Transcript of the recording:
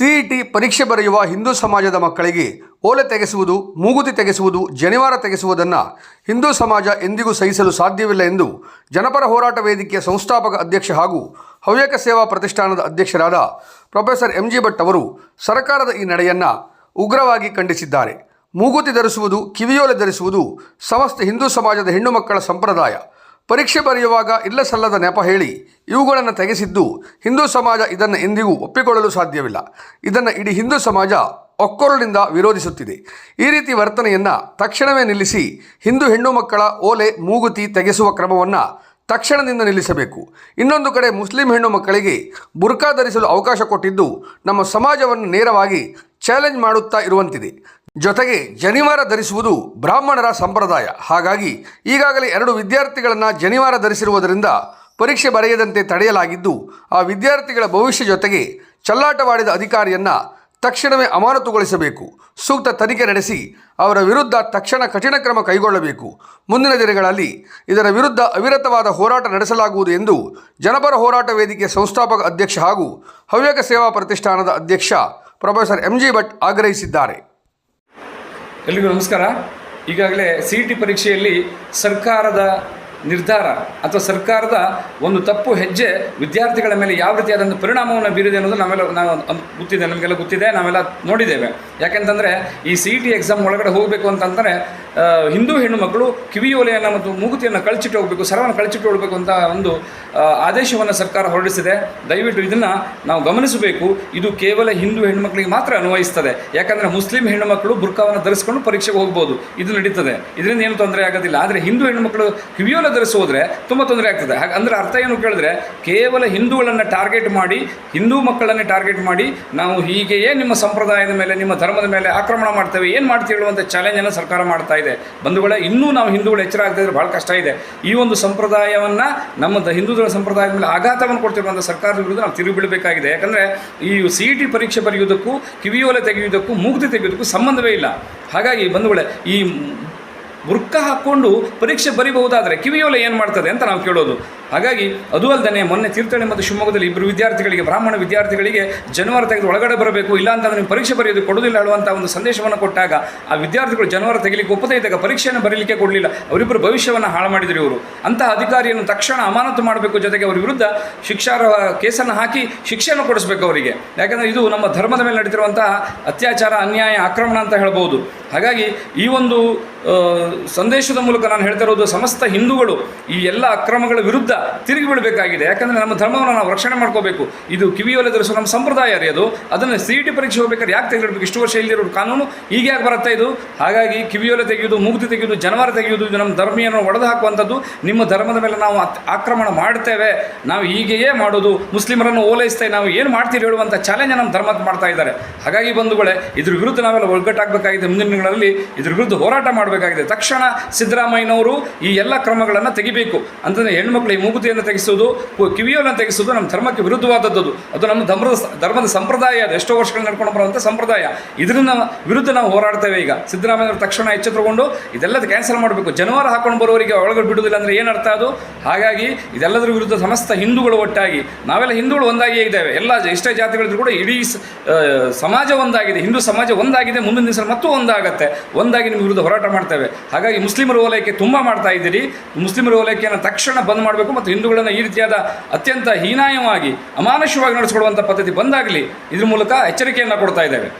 CET ಪರೀಕ್ಷೆ ಬರೆಯುವ ಹಿಂದೂ ಸಮಾಜದ ಮಕ್ಕಳಿಗೆ ಓಲೆ ತೆಗೆಸುವುದು, ಮೂಗುತಿ ತೆಗೆಸುವುದು, ಜನಿವಾರ ತೆಗೆಸುವುದನ್ನು ಹಿಂದೂ ಸಮಾಜ ಎಂದಿಗೂ ಸಹಿಸಲು ಸಾಧ್ಯವಿಲ್ಲ ಎಂದು ಜನಪರ ಹೋರಾಟ ವೇದಿಕೆಯ ಸಂಸ್ಥಾಪಕ ಅಧ್ಯಕ್ಷ ಹಾಗೂ ಹವ್ಯಕ ಸೇವಾ ಪ್ರತಿಷ್ಠಾನದ ಅಧ್ಯಕ್ಷರಾದ ಪ್ರೊಫೆಸರ್ ಎಂ ಜಿ ಭಟ್ ಅವರು ಸರ್ಕಾರದ ಈ ನಡೆಯನ್ನು ಉಗ್ರವಾಗಿ ಖಂಡಿಸಿದ್ದಾರೆ. ಮೂಗುತಿ ಧರಿಸುವುದು, ಕಿವಿಯೋಲೆ ಧರಿಸುವುದು ಸಮಸ್ತ ಹಿಂದೂ ಸಮಾಜದ ಹೆಣ್ಣು ಮಕ್ಕಳ ಸಂಪ್ರದಾಯ. ಪರೀಕ್ಷೆ ಬರೆಯುವಾಗ ಇಲ್ಲ ಸಲ್ಲದ ನೆಪ ಹೇಳಿ ಇವುಗಳನ್ನು ತೆಗೆಸಿದ್ದು ಹಿಂದೂ ಸಮಾಜ ಇದನ್ನು ಎಂದಿಗೂ ಒಪ್ಪಿಕೊಳ್ಳಲು ಸಾಧ್ಯವಿಲ್ಲ. ಇದನ್ನು ಇಡೀ ಹಿಂದೂ ಸಮಾಜ ಒಕ್ಕೊರಳಿಂದ ವಿರೋಧಿಸುತ್ತಿದೆ. ಈ ರೀತಿ ವರ್ತನೆಯನ್ನು ತಕ್ಷಣವೇ ನಿಲ್ಲಿಸಿ ಹಿಂದೂ ಹೆಣ್ಣು ಮಕ್ಕಳ ಓಲೆ ಮೂಗುತಿ ತೆಗೆಸುವ ಕ್ರಮವನ್ನು ತಕ್ಷಣದಿಂದ ನಿಲ್ಲಿಸಬೇಕು. ಇನ್ನೊಂದು ಕಡೆ ಮುಸ್ಲಿಂ ಹೆಣ್ಣು ಮಕ್ಕಳಿಗೆ ಬುರ್ಕಾ ಧರಿಸಲು ಅವಕಾಶ ಕೊಟ್ಟಿದ್ದು ನಮ್ಮ ಸಮಾಜವನ್ನು ನೇರವಾಗಿ ಚಾಲೆಂಜ್ ಮಾಡುತ್ತಾ ಇರುವಂತಿದೆ. ಜೊತೆಗೆ ಜನಿವಾರ ಧರಿಸುವುದು ಬ್ರಾಹ್ಮಣರ ಸಂಪ್ರದಾಯ. ಹಾಗಾಗಿ ಈಗಾಗಲೇ ಎರಡು ವಿದ್ಯಾರ್ಥಿಗಳನ್ನು ಜನಿವಾರ ಧರಿಸಿರುವುದರಿಂದ ಪರೀಕ್ಷೆ ಬರೆಯದಂತೆ ತಡೆಯಲಾಗಿದ್ದು, ಆ ವಿದ್ಯಾರ್ಥಿಗಳ ಭವಿಷ್ಯ ಜೊತೆಗೆ ಚಲ್ಲಾಟವಾಡಿದ ಅಧಿಕಾರಿಯನ್ನು ತಕ್ಷಣವೇ ಅಮಾನತುಗೊಳಿಸಬೇಕು. ಸೂಕ್ತ ತನಿಖೆ ನಡೆಸಿ ಅವರ ವಿರುದ್ಧ ತಕ್ಷಣ ಕಠಿಣ ಕ್ರಮ ಕೈಗೊಳ್ಳಬೇಕು. ಮುಂದಿನ ದಿನಗಳಲ್ಲಿ ಇದರ ವಿರುದ್ಧ ಅವಿರತವಾದ ಹೋರಾಟ ನಡೆಸಲಾಗುವುದು ಎಂದು ಜನಪರ ಹೋರಾಟ ವೇದಿಕೆ ಸಂಸ್ಥಾಪಕ ಅಧ್ಯಕ್ಷ ಹಾಗೂ ಹವ್ಯಕ ಸೇವಾ ಪ್ರತಿಷ್ಠಾನದ ಅಧ್ಯಕ್ಷ ಪ್ರೊಫೆಸರ್ ಎಂ ಜಿ ಭಟ್ ಆಗ್ರಹಿಸಿದ್ದಾರೆ. ಎಲ್ರಿಗೂ ನಮಸ್ಕಾರ. ಈಗಾಗಲೇ ಸಿ ಇ ಟಿ ಪರೀಕ್ಷೆಯಲ್ಲಿ ಸರ್ಕಾರದ ನಿರ್ಧಾರ ಅಥವಾ ಸರ್ಕಾರದ ಒಂದು ತಪ್ಪು ಹೆಜ್ಜೆ ವಿದ್ಯಾರ್ಥಿಗಳ ಮೇಲೆ ಯಾವ ರೀತಿಯಾದಂಥ ಪರಿಣಾಮವನ್ನು ಬೀರಿದೆ ಅನ್ನೋದು ನಾವೆಲ್ಲ ನಾವು ಗೊತ್ತಿದೆ, ನಮಗೆಲ್ಲ ಗೊತ್ತಿದೆ, ನಾವೆಲ್ಲ ನೋಡಿದ್ದೇವೆ. ಯಾಕೆಂತಂದರೆ ಈ ಸಿ ಇ ಟಿ ಎಕ್ಸಾಮ್ ಒಳಗಡೆ ಹೋಗಬೇಕು ಅಂತಂದರೆ ಹಿಂದೂ ಹೆಣ್ಣು ಮಕ್ಕಳು ಕಿವಿಯೋಲೆಯನ್ನು ಮತ್ತು ಮೂಗುತಿಯನ್ನು ಕಳಚಿಟ್ಟು ಹೋಗಬೇಕು ಸರವನ್ನು ಕಳಚಿಟ್ಟು ಹೋಗಬೇಕು ಅಂತ ಒಂದು ಆದೇಶವನ್ನು ಸರ್ಕಾರ ಹೊರಡಿಸಿದೆ. ದಯವಿಟ್ಟು ಇದನ್ನು ನಾವು ಗಮನಿಸಬೇಕು. ಇದು ಕೇವಲ ಹಿಂದೂ ಹೆಣ್ಣುಮಕ್ಕಳಿಗೆ ಮಾತ್ರ ಅನ್ವಯಿಸ್ತದೆ. ಯಾಕಂದರೆ ಮುಸ್ಲಿಂ ಹೆಣ್ಣುಮಕ್ಕಳು ಬುರ್ಕಾವನ್ನು ಧರಿಸಿಕೊಂಡು ಪರೀಕ್ಷೆಗೆ ಹೋಗ್ಬೋದು. ಇದು ನಡೀತದೆ. ಇದರಿಂದ ಏನು ತೊಂದರೆ ಆಗೋದಿಲ್ಲ. ಆದರೆ ಹಿಂದೂ ಹೆಣ್ಣುಮಕ್ಕಳು ಕಿವಿಯೋಲೆ ಧರಿಸೋದ್ರೆ ತುಂಬ ತೊಂದರೆ ಆಗ್ತದೆ. ಹಾಗೆ ಅಂದರೆ ಅರ್ಥ ಏನು ಕೇಳಿದ್ರೆ, ಕೇವಲ ಹಿಂದೂಗಳನ್ನು ಟಾರ್ಗೆಟ್ ಮಾಡಿ, ಹಿಂದೂ ಮಕ್ಕಳನ್ನೇ ಟಾರ್ಗೆಟ್ ಮಾಡಿ, ನಾವು ಹೀಗೆಯೇ ನಿಮ್ಮ ಸಂಪ್ರದಾಯದ ಮೇಲೆ, ನಿಮ್ಮ ಧರ್ಮದ ಮೇಲೆ ಆಕ್ರಮಣ ಮಾಡ್ತೇವೆ. ಏನು ಮಾಡ್ತೀವಿ ಹೇಳುವಂಥ ಚಾಲೆಂಜನ್ನು ಸರ್ಕಾರ ಮಾಡ್ತಾ ಇದೆ. ಬಂಧುಗಳೇ, ಇನ್ನೂ ನಾವು ಹಿಂದೂಗಳು ಎಚ್ಚರ ಇದ್ರೆ ಭಾಳ ಕಷ್ಟ ಇದೆ. ಈ ಒಂದು ಸಂಪ್ರದಾಯವನ್ನು ನಮ್ಮ ಹಿಂದೂಗಳ ಸಂಪ್ರದಾಯದ ಮೇಲೆ ಆಘಾತವನ್ನು ಕೊಡ್ತಿರುವಂಥ ಸರ್ಕಾರದ ವಿರುದ್ಧ ನಾವು ತಿರುಗಿ ಬೀಳಬೇಕಾಗಿದೆ. ಯಾಕಂದರೆ ಈ ಸಿ ಇ ಟಿ ಪರೀಕ್ಷೆ ಬರೆಯುವುದಕ್ಕೂ, ಕಿವಿಯೋಲೆ ತೆಗೆಯುವುದಕ್ಕೂ, ಮೂಗುತಿ ತೆಗೆಯುವುದಕ್ಕೂ ಸಂಬಂಧವೇ ಇಲ್ಲ. ಹಾಗಾಗಿ ಬಂಧುಗಳೇ, ಈ ಬುರ್ಕ ಹಾಕ್ಕೊಂಡು ಪರೀಕ್ಷೆ ಬರಿಬಹುದಾದರೆ ಕಿವಿಯೋಲೆ ಏನು ಮಾಡ್ತದೆ ಅಂತ ನಾವು ಕೇಳೋದು. ಹಾಗಾಗಿ ಅದು ಅಲ್ಲದೆ ಮೊನ್ನೆ ತೀರ್ಥಹಳ್ಳಿ ಮತ್ತು ಶಿವಮೊಗ್ಗದಲ್ಲಿ ಇಬ್ಬರು ವಿದ್ಯಾರ್ಥಿಗಳಿಗೆ, ಬ್ರಾಹ್ಮಣ ವಿದ್ಯಾರ್ಥಿಗಳಿಗೆ ಜನವರ ತೆಗೆದು ಒಳಗಡೆ ಬರಬೇಕು, ಇಲ್ಲ ಅಂತಂದ್ರೆ ನೀವು ಪರೀಕ್ಷೆ ಬರೆಯೋದು ಕೊಡೋದಿಲ್ಲ ಹೇಳುವಂಥ ಒಂದು ಸಂದೇಶವನ್ನು ಕೊಟ್ಟಾಗ ಆ ವಿದ್ಯಾರ್ಥಿಗಳು ಜನವರ ತೆಗಿಲಿಕ್ಕೆ ಒಪ್ಪದೇ ಇದ್ದಾಗ ಪರೀಕ್ಷೆಯನ್ನು ಬರೀಲಿಕ್ಕೆ ಕೊಡಲಿಲ್ಲ. ಅವರಿಬ್ಬರು ಭವಿಷ್ಯವನ್ನು ಹಾಳು ಮಾಡಿದರು ಇವರು. ಅಂತಹ ಅಧಿಕಾರಿಯನ್ನು ತಕ್ಷಣ ಅಮಾನತು ಮಾಡಬೇಕು ಜೊತೆಗೆ ಅವರ ವಿರುದ್ಧ ಶಿಕ್ಷಾರ ಕೇಸನ್ನು ಹಾಕಿ ಶಿಕ್ಷೆಯನ್ನು ಕೊಡಿಸಬೇಕು ಅವರಿಗೆ. ಯಾಕಂದರೆ ಇದು ನಮ್ಮ ಧರ್ಮದ ಮೇಲೆ ನಡೀತಿರುವಂತಹ ಅತ್ಯಾಚಾರ, ಅನ್ಯಾಯ, ಆಕ್ರಮಣ ಅಂತ ಹೇಳ್ಬೋದು. ಹಾಗಾಗಿ ಈ ಒಂದು ಸಂದೇಶದ ಮೂಲಕ ನಾನು ಹೇಳ್ತಾ ಇರೋದು ಸಮಸ್ತ ಹಿಂದೂಗಳು ಈ ಎಲ್ಲ ಅಕ್ರಮಗಳ ವಿರುದ್ಧ ತಿರುಗಿ ಬೀಳಬೇಕಾಗಿದೆ. ಯಾಕಂದರೆ ನಮ್ಮ ಧರ್ಮವನ್ನು ನಾವು ರಕ್ಷಣೆ ಮಾಡ್ಕೋಬೇಕು. ಇದು ಕಿವಿಯೊಲೆ ಧರಿಸೋ ನಮ್ಮ ಸಂಪ್ರದಾಯ ರೀ ಅದು. ಅದನ್ನು ಸಿ ಇ ಟಿ ಪರೀಕ್ಷೆ ಹೋಗ್ಬೇಕಾದ್ರೆ ಯಾಕೆ ತೆಗೆದಿಡಬೇಕು? ಇಷ್ಟು ವರ್ಷ ಇಲ್ಲಿರೋ ಕಾನೂನು ಈಗ ಯಾಕೆ ಬರುತ್ತೆ ಇದು? ಹಾಗಾಗಿ ಕಿವಿಯೊಲೆ ತೆಗೆಯೋದು ಮೂಗುತಿ ತೆಗೆಯೋದು ಜನವಾರ ತೆಗೆಯೋದು ಇದು ನಮ್ಮ ಧರ್ಮೀಯನ್ನು ಒಡೆದು ಹಾಕುವಂಥದ್ದು ನಿಮ್ಮ ಧರ್ಮದ ಮೇಲೆ ನಾವು ಆಕ್ರಮಣ ಮಾಡ್ತೇವೆ. ನಾವು ಹೀಗೆಯೇ ಮಾಡೋದು. ಮುಸ್ಲಿಮರನ್ನು ಓಲೈಸ್ತೇವೆ ನಾವು ಏನು ಮಾಡ್ತೀರಿ ಹೇಳುವಂಥ ಚಾಲೆಂಜ್ ನಮ್ಮ ಧರ್ಮದ ಮಾಡ್ತಾ ಇದ್ದಾರೆ. ಹಾಗಾಗಿ ಬಂಧುಗಳೇ, ಇದ್ರ ವಿರುದ್ಧ ನಾವೆಲ್ಲ ಒಗ್ಗಟ್ಟಾಗಬೇಕಾಗಿದೆ. ಮುಂದಿನ ದಿನಗಳಲ್ಲಿ ಇದ್ರ ವಿರುದ್ಧ ಹೋರಾಟ ಮಾಡಬೇಕಾಗಿದೆ. ತಕ್ಷಣ ಸಿದ್ದರಾಮಯ್ಯನವರು ಈ ಎಲ್ಲ ಕ್ರಮಗಳನ್ನು ತೆಗಿಬೇಕು ಅಂತಂದರೆ ಹೆಣ್ಮಕ್ಳು ಈ ಮೂಗುತಿಯನ್ನು ತೆಗೆಸೋದು ಕಿವಿಯನ್ನು ತೆಗೆಸೋದು ನಮ್ಮ ಧರ್ಮಕ್ಕೆ ವಿರುದ್ಧವಾದದ್ದು ಅದು ನಮ್ಮ ಧರ್ಮದ ಧರ್ಮದ ಸಂಪ್ರದಾಯ ಅದು. ಎಷ್ಟೋ ವರ್ಷಗಳು ನಡ್ಕೊಂಡು ಬರುವಂಥ ಸಂಪ್ರದಾಯ. ಇದನ್ನ ವಿರುದ್ಧ ನಾವು ಹೋರಾಡ್ತೇವೆ ಈಗ. ಸಿದ್ದರಾಮಯ್ಯವರು ತಕ್ಷಣ ಎಚ್ಚೆತ್ತುಕೊಂಡು ಇದೆಲ್ಲದ ಕ್ಯಾನ್ಸಲ್ ಮಾಡಬೇಕು. ಜನವಾರ ಹಾಕೊಂಡು ಬರೋರಿಗೆ ಒಳಗಡೆ ಬಿಡುವುದಿಲ್ಲ ಅಂದರೆ ಏನು ಅರ್ಥ ಅದು? ಹಾಗಾಗಿ ಇದೆಲ್ಲದರ ವಿರುದ್ಧ ಸಮಸ್ತ ಹಿಂದೂಗಳು ಒಟ್ಟಾಗಿ, ನಾವೆಲ್ಲ ಹಿಂದೂಗಳು ಒಂದಾಗಿಯೇ ಇದ್ದೇವೆ. ಎಲ್ಲ ಇಷ್ಟೇ ಜಾತಿಗಳಿದ್ರು ಕೂಡ ಇಡೀ ಸಮಾಜ ಒಂದಾಗಿದೆ. ಹಿಂದೂ ಸಮಾಜ ಒಂದಾಗಿದೆ. ಮುಂದಿನ ದಿವಸ ಮತ್ತು ಒಂದಾಗತ್ತೆ. ಒಂದಾಗಿ ನಿಮ್ಮ ವಿರುದ್ಧ ಹೋರಾಟ ಮಾಡ್ತೇವೆ. ಹಾಗಾಗಿ ಮುಸ್ಲಿಮರ ಓಲೈಕೆ ತುಂಬ ಮಾಡ್ತಾ ಇದ್ದೀರಿ. ಮುಸ್ಲಿಮರ ಓಲೈಕೆಯನ್ನು ತಕ್ಷಣ ಬಂದ್ ಮಾಡಬೇಕು ಮತ್ತು ಹಿಂದೂಗಳನ್ನು ಈ ರೀತಿಯಾದ ಅತ್ಯಂತ ಹೀನಾಯವಾಗಿ ಅಮಾನುಷವಾಗಿ ನಡೆಸಿಕೊಡುವಂಥ ಪದ್ಧತಿ ಬಂದಾಗಲಿ ಇದ್ರ ಮೂಲಕ ಎಚ್ಚರಿಕೆಯನ್ನು ಕೊಡ್ತಾ ಇದ್ದೇವೆ.